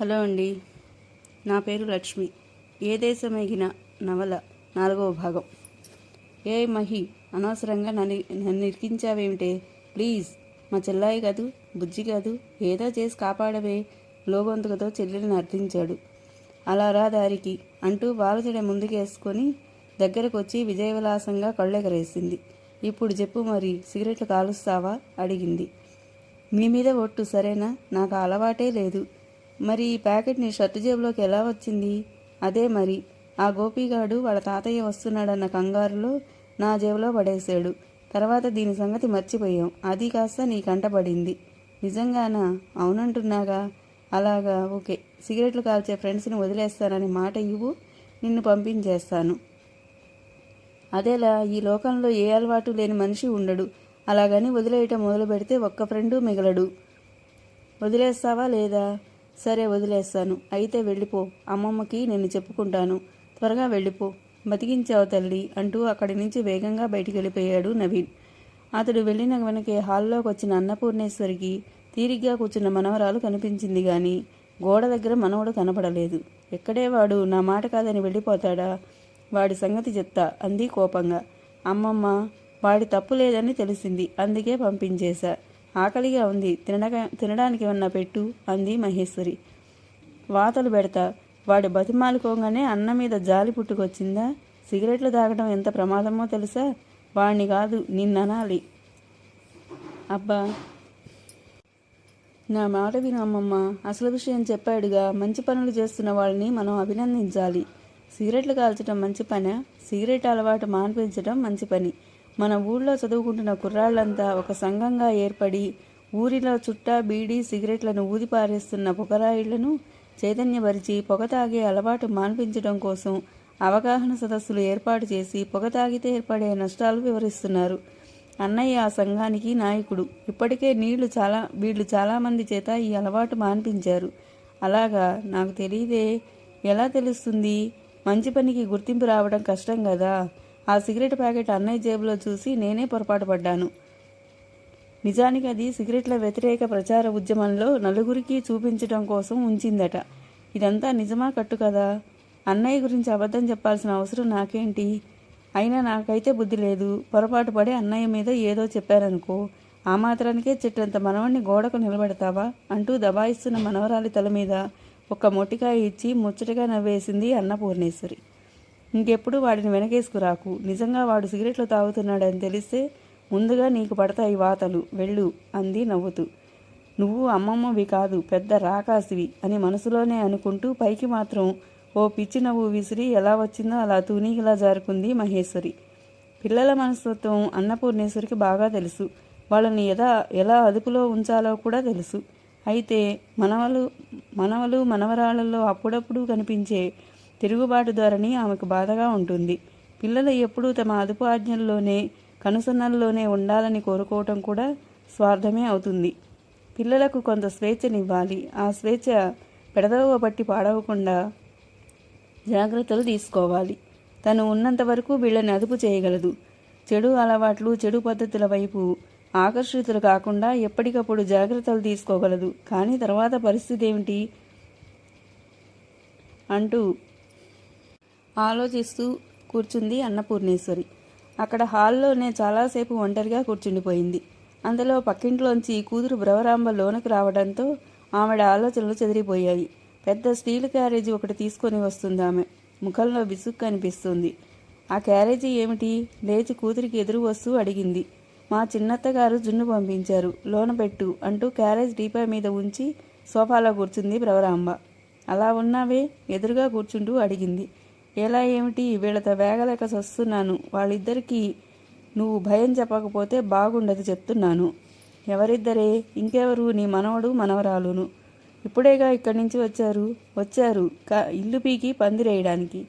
Hello అండి. నా పేరు లక్ష్మి. ఏ దేశమెగిన నవల నాలుగవ భాగం. ఏ మహి అనవసరంగా నన్ను నన్ను ఇరికించావేమిటే? ప్లీజ్ మా చెల్లాయి కాదు బుజ్జి కాదు ఏదో చేసి కాపాడవే లోగొంతుకతో చెల్లెలను అర్థించాడు. అలా రా దారికి అంటూ బాలజడ ముందుకేసుకొని దగ్గరకు వచ్చి విజయవిలాసంగా కళ్ళెగరేసింది. ఇప్పుడు చెప్పు మరి సిగరెట్లు కాలుస్తావా? అడిగింది. మీ మీద ఒట్టు సరేనా? నాకు అలవాటే లేదు. మరి ఈ ప్యాకెట్ నీ షర్టు జేబులోకి ఎలా వచ్చింది? అదే మరి. ఆ గోపిగాడు వాళ్ళ తాతయ్య వస్తున్నాడన్న కంగారులో నా జేబులో పడేశాడు. తర్వాత దీని సంగతి మర్చిపోయాం. అది కాస్త నీ కంటపడింది నిజంగానా? అవునంటున్నాగా? అలాగా ఓకే. సిగరెట్లు కాల్చే ఫ్రెండ్స్ని వదిలేస్తానని మాట ఇవ్వు. నిన్ను పంపించేస్తాను. అదేలా ఈ లోకంలో ఏ అలవాటు లేని మనిషి ఉండడు. అలాగని వదిలేయటం మొదలు పెడితే ఒక్క ఫ్రెండు మిగలడు. వదిలేస్తావా లేదా? సరే వదిలేస్తాను. అయితే వెళ్ళిపో. అమ్మమ్మకి నేను చెప్పుకుంటాను. త్వరగా వెళ్ళిపో. బతికించావు తల్లి అంటూ అక్కడి నుంచి వేగంగా బయటికి వెళ్ళిపోయాడు నవీన్. అతడు వెళ్ళిన వెనకే హాల్లోకి వచ్చిన అన్నపూర్ణేశ్వరికి తీరిగ్గా కూర్చున్న మనవరాలు కనిపించింది గాని గోడ దగ్గర మనవడు కనపడలేదు. ఎక్కడే వాడు? నా మాట కాదని వెళ్ళిపోతాడా? వాడి సంగతి చెప్తా అంది కోపంగా. అమ్మమ్మ వాడి తప్పు లేదని తెలిసింది. అందుకే పంపించేశా. ఆకలిగా ఉంది. తినక తినడానికి ఏమన్నా పెట్టు అంది మహేశ్వరి. వాతలు పెడతా వాడి బతిమాలుకోగానే అన్న మీద జాలి పుట్టుకొచ్చిందా? సిగరెట్లు తాగడం ఎంత ప్రమాదమో తెలుసా? వాణ్ణి కాదు నిన్ననాలి. అబ్బా! నా మాట వినమ్మమ్మ అసలు విషయం చెప్పాడుగా. మంచి పనులు చేస్తున్న వాళ్ళని మనం అభినందించాలి. సిగరెట్లు కాల్చడం మంచి పని? సిగరెట్ అలవాటు మాన్పించడం మంచి పని. మన ఊళ్ళో చదువుకుంటున్న కుర్రాళ్ళంతా ఒక సంఘంగా ఏర్పడి ఊరిలో చుట్టా బీడీ సిగరెట్లను ఊదిపారేస్తున్న పొగరాయిళ్ళను చైతన్యపరిచి పొగ తాగే అలవాటు మాన్పించడం కోసం అవగాహన సదస్సులు ఏర్పాటు చేసి పొగ తాగితే ఏర్పడే నష్టాలు వివరిస్తున్నారు. అన్నయ్య ఆ సంఘానికి నాయకుడు. ఇప్పటికే నీళ్ళు చాలా వీళ్ళు చాలామంది చేత ఈ అలవాటు మాన్పించారు. అలాగా నాకు తెలియదే ఎలా తెలుస్తుంది? మంచి పనికి గుర్తింపు రావడం కష్టం కదా? ఆ సిగరెట్ ప్యాకెట్ అన్నయ్య జేబులో చూసి నేనే పొరపాటు పడ్డాను. నిజానికి అది సిగరెట్ల వ్యతిరేక ప్రచార ఉద్యమంలో నలుగురికి చూపించడం కోసం ఉంచిందట. ఇదంతా నిజమా కట్టు కదా? అన్నయ్య గురించి అబద్ధం చెప్పాల్సిన అవసరం నాకేంటి? అయినా నాకైతే బుద్ధి లేదు. పొరపాటు పడి అన్నయ్య మీద ఏదో చెప్పారనుకో ఆ మాత్రానికే చెట్టంత మనవణ్ణి గోడకు నిలబెడతావా? అంటూ దబాయిస్తున్న మనవరాలి తల మీద ఒక మొట్టికాయ ఇచ్చి ముచ్చటగా నవ్వేసింది అన్నపూర్ణేశ్వరి. ఇంకెప్పుడు వాడిని వెనకేసుకురాకు. నిజంగా వాడు సిగరెట్లు తాగుతున్నాడని తెలిస్తే ముందుగా నీకు పడతాయి వాతలు. వెళ్ళు అంది నవ్వుతూ. నువ్వు అమ్మమ్మవి కాదు పెద్ద రాకాసివి అని మనసులోనే అనుకుంటూ పైకి మాత్రం ఓ పిచ్చి నవ్వు విసిరి ఎలా వచ్చిందో అలా తూనీగిలా జారుకుంది మహేశ్వరి. పిల్లల మనస్తత్వం అన్నపూర్ణేశ్వరికి బాగా తెలుసు. వాళ్ళని ఎలా ఎలా అదుపులో ఉంచాలో కూడా తెలుసు. అయితే మనవలు మనవలు మనవరాళ్ళలో అప్పుడప్పుడు కనిపించే తిరుగుబాటు ధోరణి ఆమెకు బాధగా ఉంటుంది. పిల్లలు ఎప్పుడూ తమ అదుపు ఆజ్ఞల్లోనే కనుసన్నల్లోనే ఉండాలని కోరుకోవటం కూడా స్వార్థమే అవుతుంది. పిల్లలకు కొంత స్వేచ్ఛనివ్వాలి. ఆ స్వేచ్ఛ పెడదవ పట్టి పాడవకుండా జాగ్రత్తలు తీసుకోవాలి. తను ఉన్నంత వరకు వీళ్ళని అదుపు చేయగలదు. చెడు అలవాట్లు చెడు పద్ధతుల వైపు ఆకర్షితులు కాకుండా ఎప్పటికప్పుడు జాగ్రత్తలు తీసుకోగలదు. కానీ తర్వాత పరిస్థితి ఏమిటి? అంటూ ఆలోచిస్తూ కూర్చుంది అన్నపూర్ణేశ్వరి. అక్కడ హాల్లోనే చాలాసేపు ఒంటరిగా కూర్చుండిపోయింది. అందులో పక్కింట్లోంచి కూతురు భ్రవరాంబ లోనకు రావడంతో ఆవిడ ఆలోచనలు చెదిరిపోయాయి. పెద్ద స్టీల్ క్యారేజీ ఒకటి తీసుకొని వస్తుంది ఆమె ముఖంలో విసుగు కనిపిస్తుంది ఆ క్యారేజీ ఏమిటి? లేచి కూతురికి ఎదురు వస్తూ అడిగింది. మా చిన్నత్తగారు జున్ను పంపించారు. లోన పెట్టు అంటూ క్యారేజ్ డీపా మీద ఉంచి సోఫాలో కూర్చుంది భ్రవరాంబ అలా ఉన్నావే? ఎదురుగా కూర్చుంటూ అడిగింది. ఎలా ఏమిటి? వీళ్ళతో వేగలేక వస్తున్నాను వాళ్ళిద్దరికీ నువ్వు భయం చెప్పకపోతే బాగుండదు చెప్తున్నాను. ఎవరిద్దరే? ఇంకెవరు? నీ మనవడు మనవరాలును. ఇప్పుడేగా ఇక్కడి నుంచి వచ్చారు? వచ్చారు. కా ఇల్లు పీకి పందిరేయడానికి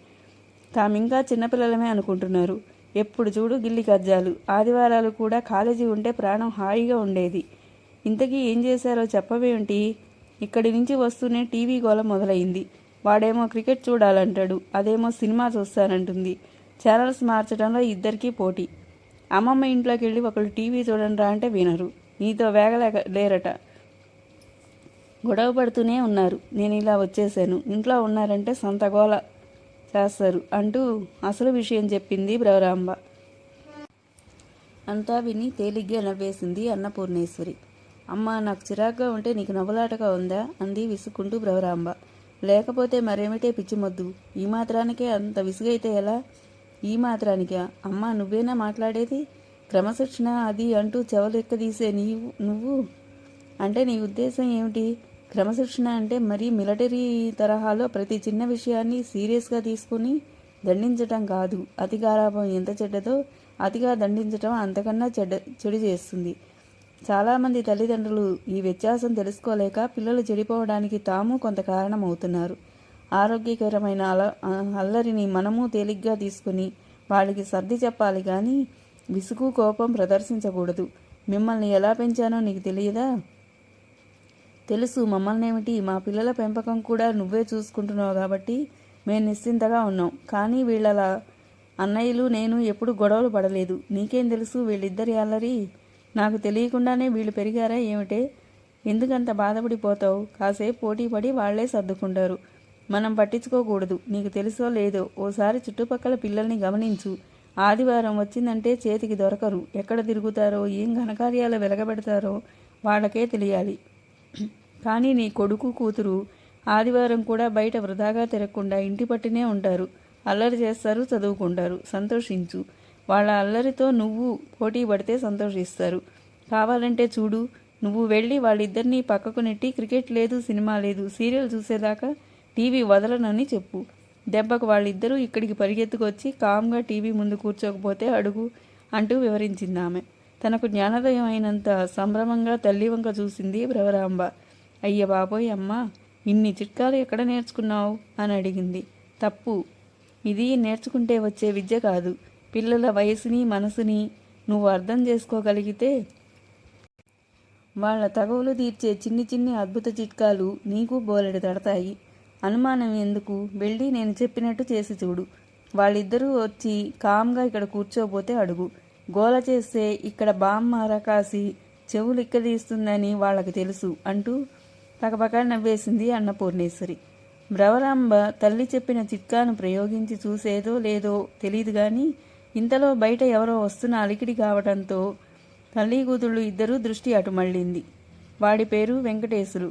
తామింకా చిన్నపిల్లలమే అనుకుంటున్నారు. ఎప్పుడు చూడు గిల్లి కజ్జాలు. ఆదివారాలు కూడా కాలేజీ ఉంటే ప్రాణం హాయిగా ఉండేది. ఇంతకీ ఏం చేశారో చెప్పవేమిటి? ఇక్కడి నుంచి వస్తూనే టీవీ గోళం మొదలైంది. వాడేమో క్రికెట్ చూడాలంటాడు అదేమో సినిమా చూస్తానంటుంది. ఛానల్స్ మార్చడంలో ఇద్దరికీ పోటీ. అమ్మమ్మ ఇంట్లోకి వెళ్ళి ఒకళ్ళు టీవీ చూడండి రా అంటే వినరు. నీతో వేగలేక లేరట. గొడవ పడుతూనే ఉన్నారు. నేను ఇలా వచ్చేసాను. ఇంట్లో ఉన్నారంటే సంతగోల చేస్తారు అంటూ అసలు విషయం చెప్పింది బ్రవరాంబ అంతా విని తేలిగ్గా నవ్వేసింది అన్నపూర్ణేశ్వరి. అమ్మ నాకు చిరాగ్గా ఉంటే నీకు నవ్వులాటగా ఉందా? అంది విసుక్కుంటూ బ్రవరాంబ లేకపోతే మరేమిటే పిచ్చిమొద్దు ఈ మాత్రానికే అంత విసుగైతే ఎలా? ఈ మాత్రానికే? అమ్మా నువ్వేనా మాట్లాడేది? క్రమశిక్షణ అది అంటూ చెవలెక్కదీసే నీవు నువ్వు? అంటే నీ ఉద్దేశం ఏమిటి? క్రమశిక్షణ అంటే మరీ మిలిటరీ తరహాలో ప్రతి చిన్న విషయాన్ని సీరియస్గా తీసుకుని దండించటం కాదు. అతి గారాభం ఎంత చెడ్డదో అతిగా దండించటం అంతకన్నా చెడ్డ చెడు చేస్తుంది. చాలామంది తల్లిదండ్రులు ఈ వ్యత్యాసం తెలుసుకోలేక పిల్లలు చెడిపోవడానికి తాము కొంత కారణమవుతున్నారు. ఆరోగ్యకరమైన అల అల్లరిని మనము తేలిగ్గా తీసుకుని వాళ్ళకి సర్ది చెప్పాలి కానీ విసుగు కోపం ప్రదర్శించకూడదు. మిమ్మల్ని ఎలా పెంచానో నీకు తెలియదా? తెలుసు మమ్మల్ని ఏమిటి మా పిల్లల పెంపకం కూడా నువ్వే చూసుకుంటున్నావు కాబట్టి మేము నిశ్చింతగా ఉన్నాం. కానీ వీళ్ళలా అన్నయ్యలు నేను ఎప్పుడు గొడవలు పడలేదు. నీకేం తెలుసు వీళ్ళిద్దరి అల్లరి? నాకు తెలియకుండానే వీళ్ళు పెరిగారా ఏమిటే? ఎందుకంత బాధపడిపోతావు? కాసేపు పోటీ పడి వాళ్ళే సర్దుకుంటారు. మనం పట్టించుకోకూడదు. నీకు తెలుసో లేదో ఓసారి చుట్టుపక్కల పిల్లల్ని గమనించు. ఆదివారం వచ్చిందంటే చేతికి దొరకరు. ఎక్కడ తిరుగుతారో ఏం ఘనకార్యాలు వెలగబెడతారో వాళ్ళకే తెలియాలి. కానీ నీ కొడుకు కూతురు ఆదివారం కూడా బయట వృధాగా తిరగకుండా ఇంటి పట్టునే ఉంటారు. అల్లరి చేస్తారు చదువుకుంటారు. సంతోషించు. వాళ్ళ అల్లరితో నువ్వు పోటీ పడితే సంతోషిస్తారు. కావాలంటే చూడు నువ్వు వెళ్ళి వాళ్ళిద్దరినీ పక్కకు నెట్టి క్రికెట్ లేదు సినిమా లేదు సీరియల్ చూసేదాకా టీవీ వదలనని చెప్పు. దెబ్బకు వాళ్ళిద్దరూ ఇక్కడికి పరిగెత్తుకొచ్చి కామ్గా టీవీ ముందు కూర్చోకపోతే అడుగు అంటూ వివరించింది ఆమె. తనకు జ్ఞానోదయం అయినంత సంభ్రమంగా తల్లి వంక చూసింది భ్రవరాంబ అయ్య బాబోయ్ అమ్మా ఇన్ని చిట్కాలు ఎక్కడ నేర్చుకున్నావు? అని అడిగింది. తప్పు. ఇది నేర్చుకుంటే వచ్చే విద్య కాదు. పిల్లల వయసుని మనసుని నువ్వు అర్థం చేసుకోగలిగితే వాళ్ళ తగవులు తీర్చే చిన్ని చిన్ని అద్భుత చిట్కాలు నీకు బోలెడు తడతాయి. అనుమానం ఎందుకు? వెళ్ళి నేను చెప్పినట్టు చేసి చూడు. వాళ్ళిద్దరూ వచ్చి కామ్గా ఇక్కడ కూర్చోబోతే అడుగు. గోల చేస్తే ఇక్కడ బామ్మ రకాసి చెవులు ఇక్కదీస్తుందని వాళ్ళకి తెలుసు అంటూ పకపక నవ్వేసింది అన్నపూర్ణేశ్వరి. భ్రవరాంబ తల్లి చెప్పిన చిట్కాను ప్రయోగించి చూసేదో లేదో తెలియదు కానీ ఇంతలో బయట ఎవరో వస్తున్న అలికిడి కావడంతో తల్లి కూతుళ్ళు ఇద్దరూ దృష్టి అటు మళ్ళింది. వాడి పేరు వెంకటేశులు.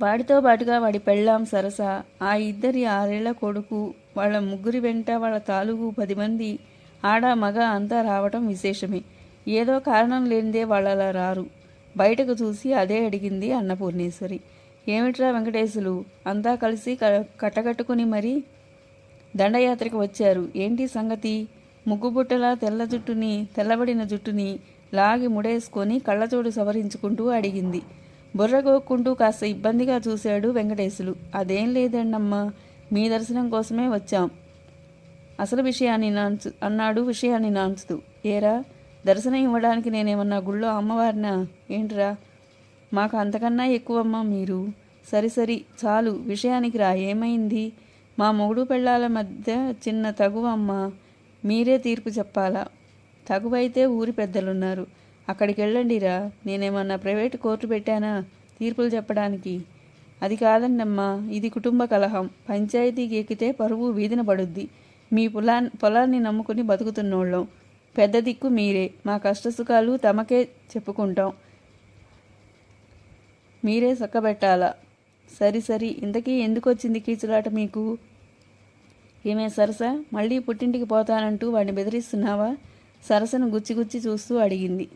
వాడితో పాటుగా వాడి పెళ్ళాం సరస ఆ ఇద్దరి ఆరేళ్ళ కొడుకు వాళ్ళ ముగ్గురి వెంట వాళ్ళ తాలూకు పది మంది ఆడ మగ అంతా రావటం విశేషమే. ఏదో కారణం లేనిదే వాళ్ళలా రారు. బయటకు చూసి అదే అడిగింది అన్నపూర్ణేశ్వరి. ఏమిట్రా వెంకటేశులు? అంతా కలిసి కట్టగట్టుకుని మరీ దండయాత్రకు వచ్చారు. ఏంటి సంగతి? ముగ్గుబుట్టల తెల్ల జుట్టుని తెల్లబడిన జుట్టుని లాగి ముడేసుకొని కళ్ళచోడు సవరించుకుంటూ అడిగింది. బుర్రగోక్కుంటూ కాస్త ఇబ్బందిగా చూశాడు వెంకటేశులు. అదేం లేదండమ్మా మీ దర్శనం కోసమే వచ్చాం. అసలు విషయాన్ని నాన్చు అన్నాడు విషయాన్ని నాన్చుతూ ఏరా దర్శనం ఇవ్వడానికి నేనేమన్నా గుళ్ళో అమ్మవారినా? ఏంట్రా? మాకు అంతకన్నా ఎక్కువమ్మా మీరు. సరి సరి చాలు విషయానికి రా. ఏమైంది? మా మొగుడు పెళ్ళాల మధ్య చిన్న తగువమ్మ మీరే తీర్పు చెప్పాలా? తగువైతే ఊరి పెద్దలున్నారు. అక్కడికి వెళ్ళండిరా నేనేమన్నా ప్రైవేట్ కోర్టు పెట్టానా తీర్పులు చెప్పడానికి? అది కాదండమ్మా ఇది కుటుంబ కలహం. పంచాయతీకి ఎక్కితే పరువు వీధిన పడుద్ది. మీ పొలా పొలాన్ని నమ్ముకుని బతుకుతున్నోళ్ళం. పెద్ద దిక్కు మీరే. మా కష్టసుఖాలు తమకే చెప్పుకుంటాం. మీరే సక్కబెట్టాలా? సరి సరి. ఇంతకీ ఎందుకు వచ్చింది కీచులాట మీకు? ఏమే సరస? మళ్ళీ పుట్టింటికి పోతానంటూ వాడిని బెదిరిస్తున్నావా? సరసను గుచ్చి గుచ్చి చూస్తూ అడిగింది.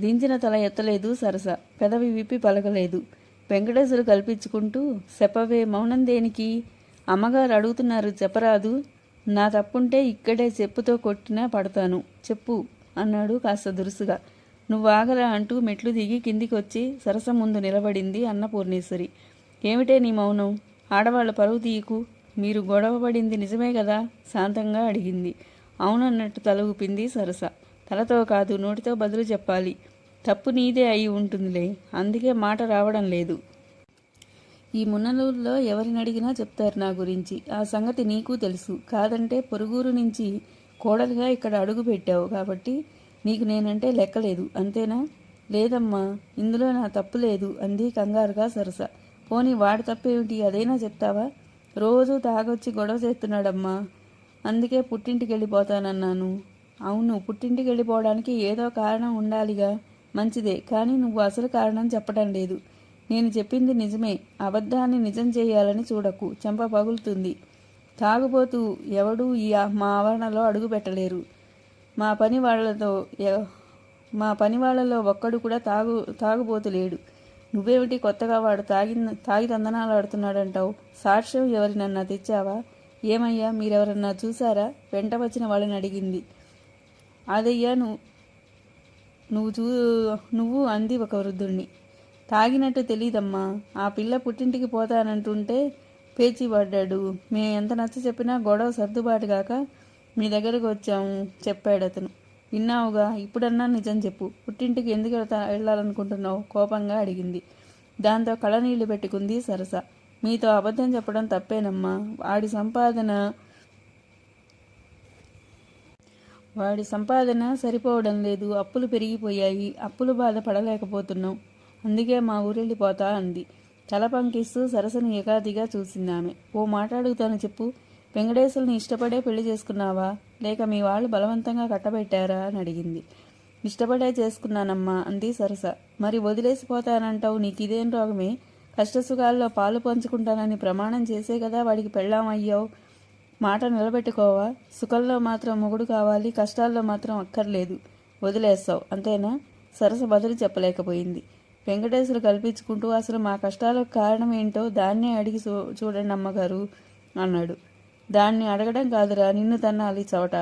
దించిన తల ఎత్తలేదు సరస. పెదవి విప్పి పలకలేదు. వెంకటేశ్వరు కల్పించుకుంటూ చెప్పవే మౌనం దేనికి? అమ్మగారు అడుగుతున్నారు చెప్పరాదు. నా తప్పుంటే ఇక్కడే చెప్పుతో కొట్టినా పడతాను. చెప్పు అన్నాడు కాస్త దురుసుగా. నువ్వు ఆగరా అంటూ మెట్లు దిగి కిందికి వచ్చి సరస ముందు నిలబడింది అన్నపూర్ణేశ్వరి. ఏమిటే నీ మౌనం? ఆడవాళ్ళ పరువు తీయకు. మీరు గొడవ పడింది నిజమే కదా? శాంతంగా అడిగింది. అవునన్నట్టు తల ఊపింది సరస. తలతో కాదు నోటితో బదులు చెప్పాలి. తప్పు నీదే అయి ఉంటుందిలే. అందుకే మాట రావడం లేదు. ఈ మున్నలూరులో ఎవరిని అడిగినా చెప్తారు నా గురించి. ఆ సంగతి నీకు తెలుసు. కాదంటే పొరుగురు నుంచి కోడలుగా ఇక్కడ అడుగు పెట్టావు కాబట్టి నీకు నేనంటే లెక్కలేదు. అంతేనా? లేదమ్మా. ఇందులో నా తప్పు లేదు. అంది కంగారుగా సరస. పోనీ వాడు తప్పేమిటి? అదైనా చెప్తావా? రోజు తాగొచ్చి గొడవ చేస్తున్నాడమ్మా. అందుకే పుట్టింటికి వెళ్ళిపోతానన్నాను అవును పుట్టింటికి వెళ్ళిపోవడానికి ఏదో కారణం ఉండాలిగా. మంచిదే కానీ నువ్వు అసలు కారణం చెప్పడం లేదు. నేను చెప్పింది నిజమే. అబద్ధాన్ని నిజం చేయాలని చూడకు. చెంప పగులుతుంది. తాగుబోతూ ఎవడూ ఈ మా ఆవరణలో అడుగు పెట్టలేరు. మా పని వాళ్ళతో మా పని వాళ్ళలో ఒక్కడు కూడా తాగు తాగుబోతులేడు లేడు. నువ్వేమిటి కొత్తగా వాడు తాగి తాగి తందనాలు ఆడుతున్నాడంటావు? సాక్ష్యం ఎవరినన్నా తెచ్చావా? ఏమయ్యా మీరెవరన్నా చూసారా వెంట వచ్చిన వాళ్ళని అడిగింది. అదయ్యా నువ్వు నువ్వు చూ నువ్వు అంది ఒక వృద్ధుణ్ణి. తాగినట్టు తెలీదమ్మా ఆ పిల్ల పుట్టింటికి పోతానంటుంటే పేచి పడ్డాడు మేము ఎంత నచ్చ చెప్పినా గొడవ సర్దుబాటు కాక మీ దగ్గరకు వచ్చాము చెప్పాడు అతను విన్నావుగా? ఇప్పుడన్నా నిజం చెప్పు. పుట్టింటికి ఎందుకు వెళ్తా వెళ్ళాలనుకుంటున్నావు? కోపంగా అడిగింది. దాంతో కళనీళ్ళు పెట్టుకుంది సరస. మీతో అబద్ధం చెప్పడం తప్పేనమ్మా. వాడి సంపాదన వాడి సంపాదన సరిపోవడం లేదు. అప్పులు పెరిగిపోయాయి. అప్పులు బాధ పడలేకపోతున్నాం. అందుకే మా ఊరెళ్ళిపోతా అంది. తల పంకిస్తూ సరసను ఏకాదిగా చూసిందామె. ఓ మాట్లాడుగుతాను చెప్పు. వెంకటేశ్వరుని ఇష్టపడే పెళ్ళి చేసుకున్నావా? లేక మీ వాళ్ళు బలవంతంగా కట్టబెట్టారా? అని అడిగింది. ఇష్టపడే చేసుకున్నానమ్మా అంది సరస. మరి వదిలేసిపోతానంటావు నీకు ఇదేం రోగమే? కష్టసుఖాల్లో పాలు పంచుకుంటానని ప్రమాణం చేసే కదా వాడికి పెళ్ళాం అయ్యావు మాట నిలబెట్టుకోవా? సుఖంలో మాత్రం మొగుడు కావాలి కష్టాల్లో మాత్రం అక్కర్లేదు. వదిలేస్తావు అంతేనా? సరస బదులు చెప్పలేకపోయింది. వెంకటేశ్వరు కల్పించుకుంటూ అసలు మా కష్టాలకు కారణం ఏంటో దాన్నే అడిగి చూ చూడండి అమ్మగారు అన్నాడు. దాన్ని అడగడం కాదురా నిన్ను తన్నాలి చవట.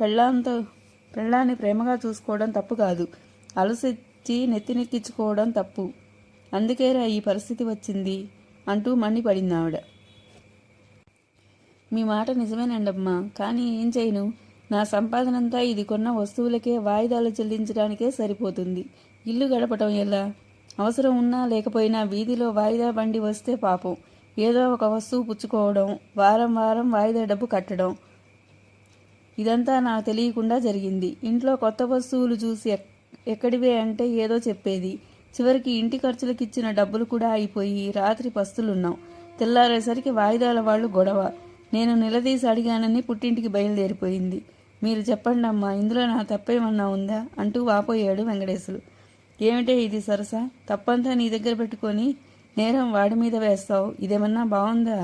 పెళ్ళాంతో పెళ్ళాన్ని ప్రేమగా చూసుకోవడం తప్పు కాదు. అలసిచ్చి నెత్తినెక్కించుకోవడం తప్పు. అందుకేరా ఈ పరిస్థితి వచ్చింది? అంటూ మండిపడింది ఆవిడ మీ మాట నిజమేనండమ్మా కానీ ఏం చేయను? నా సంపాదనంతా ఇది కొన్న వస్తువులకే వాయిదాలు చెల్లించడానికే సరిపోతుంది. ఇల్లు గడపటం ఎలా? అవసరం ఉన్నా లేకపోయినా వీధిలో వాయిదా బండి వస్తే పాపం. ఏదో ఒక వస్తువు పుచ్చుకోవడం వారం వారం వాయిదా డబ్బు కట్టడం. ఇదంతా నాకు తెలియకుండా జరిగింది. ఇంట్లో కొత్త వస్తువులు చూసి ఎక్- ఎక్కడివే అంటే ఏదో చెప్పేది. చివరికి ఇంటి ఖర్చులకు ఇచ్చిన డబ్బులు కూడా అయిపోయి రాత్రి పస్తులున్నాం. తెల్లారేసరికి వాయిదాల వాళ్ళు గొడవ. నేను నిలదీసి అడిగానని పుట్టింటికి బయలుదేరిపోయింది. మీరు చెప్పండి అమ్మా ఇందులో నా తప్పేమన్నా ఉందా? అంటూ వాపోయాడు వెంకటేశులు. ఏమిటే ఇది సరస? తప్పంతా నీ దగ్గర పెట్టుకొని నేరం వాడి మీద వేస్తావు. ఇదేమన్నా బాగుందా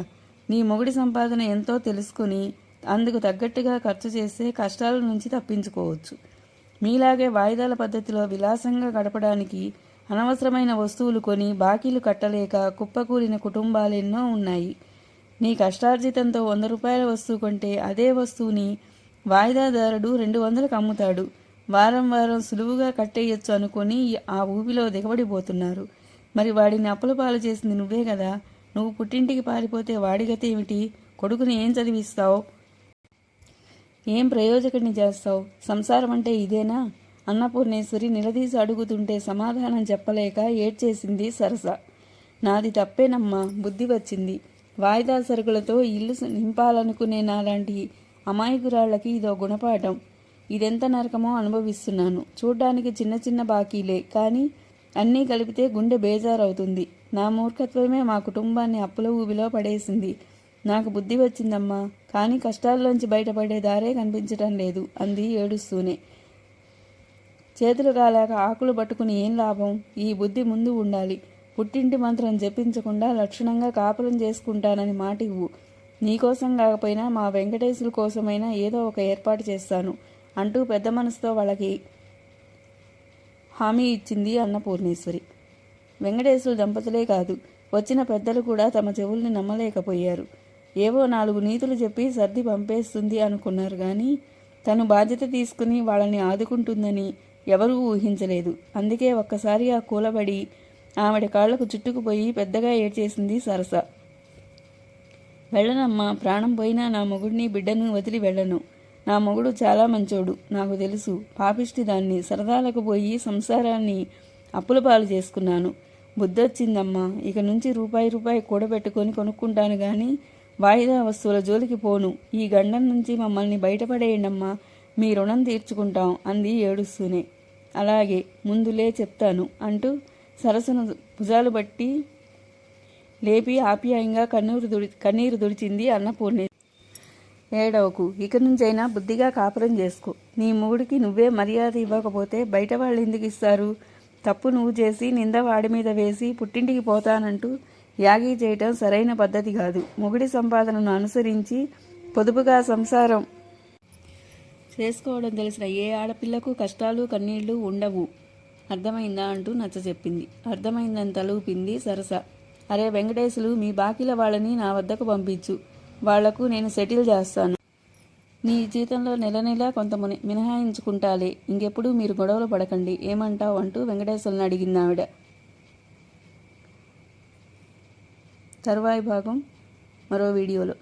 నీ మొగుడి సంపాదన ఎంతో తెలుసుకుని అందుకు తగ్గట్టుగా ఖర్చు చేస్తే కష్టాల నుంచి తప్పించుకోవచ్చు. మీలాగే వాయిదాల పద్ధతిలో విలాసంగా గడపడానికి అనవసరమైన వస్తువులు కొని బాకీలు కట్టలేక కుప్పకూలిన కుటుంబాలెన్నో ఉన్నాయి. నీ కష్టార్జితంతో వంద రూపాయల వస్తువు కొంటే అదే వస్తువుని వాయిదాదారుడు రెండు వందలకు అమ్ముతాడు. వారం వారం సులువుగా కట్టేయొచ్చు అనుకొని ఆ ఊబిలో దిగబడిపోతున్నారు. మరి వాడిని అప్పుల పాలు చేసింది నువ్వే కదా. నువ్వు పుట్టింటికి పారిపోతే వాడి గతి ఏమిటి? కొడుకుని ఏం చదివిస్తావు? ఏం ప్రయోజకుడిని చేస్తావు? సంసారం అంటే ఇదేనా? అన్నపూర్ణేశ్వరి నిలదీసి అడుగుతుంటే సమాధానం చెప్పలేక ఏడ్చేసింది సరస. నాది తప్పేనమ్మా బుద్ధి వచ్చింది. వాయిదా సరుకులతో ఇల్లు నింపాలనుకునే నాలాంటి అమాయకురాళ్ళకి ఇదో గుణపాఠం. ఇదెంత నరకమో అనుభవిస్తున్నాను. చూడ్డానికి చిన్న చిన్న బాకీలే కానీ అన్నీ కలిపితే గుండె బేజారవుతుంది. నా మూర్ఖత్వమే మా కుటుంబాన్ని అప్పుల ఊబిలో పడేసింది. నాకు బుద్ధి వచ్చిందమ్మా కానీ కష్టాల్లోంచి బయటపడే దారే కనిపించటం లేదు అంది ఏడుస్తూనే. చేతులు కాలాక ఆకులు పట్టుకుని ఏం లాభం? ఈ బుద్ధి ముందు ఉండాలి. పుట్టింటి మంత్రం జపించకుండా లక్షణంగా కాపురం చేసుకుంటానని మాట ఇవ్వు. నీకోసం కాకపోయినా మా వెంకటేశుల కోసమైనా ఏదో ఒక ఏర్పాటు చేస్తాను అంటూ పెద్ద మనసుతో వాళ్ళకి హామీ ఇచ్చింది అన్నపూర్ణేశ్వరి. వెంకటేశ్వరు దంపతులే కాదు వచ్చిన పెద్దలు కూడా తమ చెవుల్ని నమ్మలేకపోయారు. ఏవో నాలుగు నీతులు చెప్పి సర్ది పంపేస్తుంది అనుకున్నారు కానీ తను బాధ్యత తీసుకుని వాళ్ళని ఆదుకుంటుందని ఎవరూ ఊహించలేదు. అందుకే ఒక్కసారి ఆ కూలబడి ఆవిడ కాళ్ళకు చుట్టుకుపోయి పెద్దగా ఏడ్చేసింది సరస. వెళ్ళనమ్మా ప్రాణం పోయినా నా మొగుడిని బిడ్డను వదిలి వెళ్ళను. నా మొగుడు చాలా మంచోడు. నాకు తెలుసు. పాపిష్టి దాన్ని సరదాలకు పోయి సంసారాన్ని అప్పుల పాలు చేసుకున్నాను. బుద్ధొచ్చిందమ్మా. ఇక నుంచి రూపాయి రూపాయి కూడబెట్టుకొని కొనుక్కుంటాను కానీ వాయిదా వస్తువుల జోలికి పోను. ఈ గండం నుంచి మమ్మల్ని బయటపడేయండమ్మా. మీ రుణం తీర్చుకుంటాం అంది ఏడుస్తూనే. అలాగే ముందులే చెప్తాను అంటూ సరసన భుజాలు బట్టి లేపి ఆప్యాయంగా కన్నీరు దుడి కన్నీరు దుడిచింది అన్నపూర్ణి. ఏడవకు. ఇక నుంచైనా బుద్ధిగా కాపురం చేసుకో. నీ మూడికి నువ్వే మర్యాద ఇవ్వకపోతే బయట వాళ్ళు ఎందుకు ఇస్తారు? తప్పు నువ్వు చేసి నింద వాడి మీద వేసి పుట్టింటికి పోతానంటూ యాగి చేయటం సరైన పద్ధతి కాదు. మొగుడి సంపాదనను అనుసరించి పొదుపుగా సంసారం చేసుకోవడం తెలిసిన ఏ ఆడపిల్లకు కష్టాలు కన్నీళ్ళు ఉండవు. అర్థమైందా అంటూ నచ్చ చెప్పింది. అర్థమైందని తలూపింది సరస. అరే వెంకటేశులు మీ బాకీల వాళ్ళని నా వద్దకు పంపించు. వాళ్ళకు నేను సెటిల్ చేస్తాను. నీ జీతంలో నెల నెల కొంత మినహాయించుకుంటాలే. ఇంకెప్పుడు మీరు గొడవలు పడకండి. ఏమంటావు అంటూ వెంకటేశ్వరుని అడిగింది ఆవిడ. తరువాయి భాగం మరో వీడియోలో.